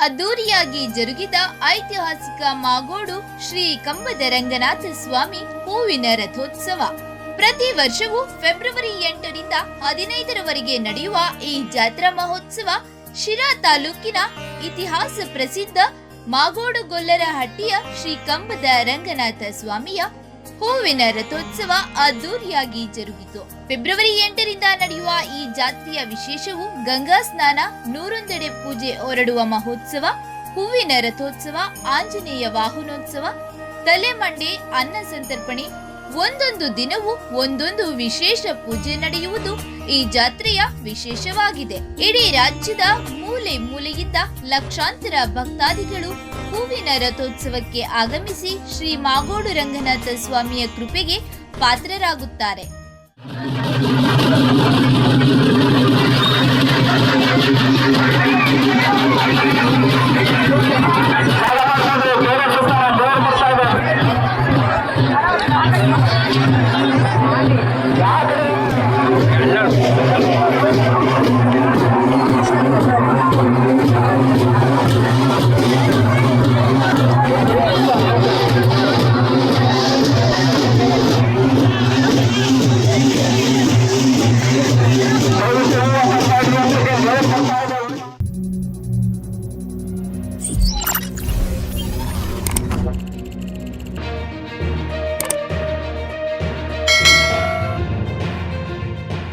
ಅದ್ದೂರಿಯಾಗಿ ಜರುಗಿದ ಐತಿಹಾಸಿಕ ಮಾಗೋಡು ಶ್ರೀ ಕಂಬದ ರಂಗನಾಥ ಸ್ವಾಮಿ ಹೂವಿನ ರಥೋತ್ಸವ. ಪ್ರತಿ ವರ್ಷವೂ ಫೆಬ್ರವರಿ ಎಂಟರಿಂದ ಹದಿನೈದರವರೆಗೆ ನಡೆಯುವ ಈ ಜಾತ್ರಾ ಮಹೋತ್ಸವ ಶಿರಾ ತಾಲೂಕಿನ ಇತಿಹಾಸ ಪ್ರಸಿದ್ಧ ಮಾಗೋಡು ಗೊಲ್ಲರ ಹಟ್ಟಿಯ ಶ್ರೀ ಕಂಬದ ರಂಗನಾಥ ಸ್ವಾಮಿಯ ಹೂವಿನ ರಥೋತ್ಸವ ಅದ್ದೂರಿಯಾಗಿ ಜರುಗಿತು. ಫೆಬ್ರವರಿ ಎಂಟರಿಂದ ನಡೆಯುವ ಈ ಜಾತ್ರೆಯ ವಿಶೇಷವು ಗಂಗಾ ಸ್ನಾನ, ನೂರೊಂದೆಡೆ ಪೂಜೆ ಹೊರಡುವ ಮಹೋತ್ಸವ, ಹೂವಿನ ರಥೋತ್ಸವ, ಆಂಜನೇಯ ವಾಹನೋತ್ಸವ, ತಲೆಮಂಡೆ, ಅನ್ನ ಸಂತರ್ಪಣೆ ಒಂದೊಂದು ದಿನವೂ ಒಂದೊಂದು ವಿಶೇಷ ಪೂಜೆ ನಡೆಯುವುದು ಈ ಜಾತ್ರೆಯ ವಿಶೇಷವಾಗಿದೆ. ಇಡೀ ರಾಜ್ಯದ ಮೂಲೆ ಮೂಲೆಯಿಂದ ಲಕ್ಷಾಂತರ ಭಕ್ತಾದಿಗಳು ಹೂವಿನ ರಥೋತ್ಸವಕ್ಕೆ ಆಗಮಿಸಿ ಶ್ರೀ ಮಾಗೋಡು ರಂಗನಾಥ ಸ್ವಾಮಿಯ ಕೃಪೆಗೆ ಪಾತ್ರರಾಗುತ್ತಾರೆ.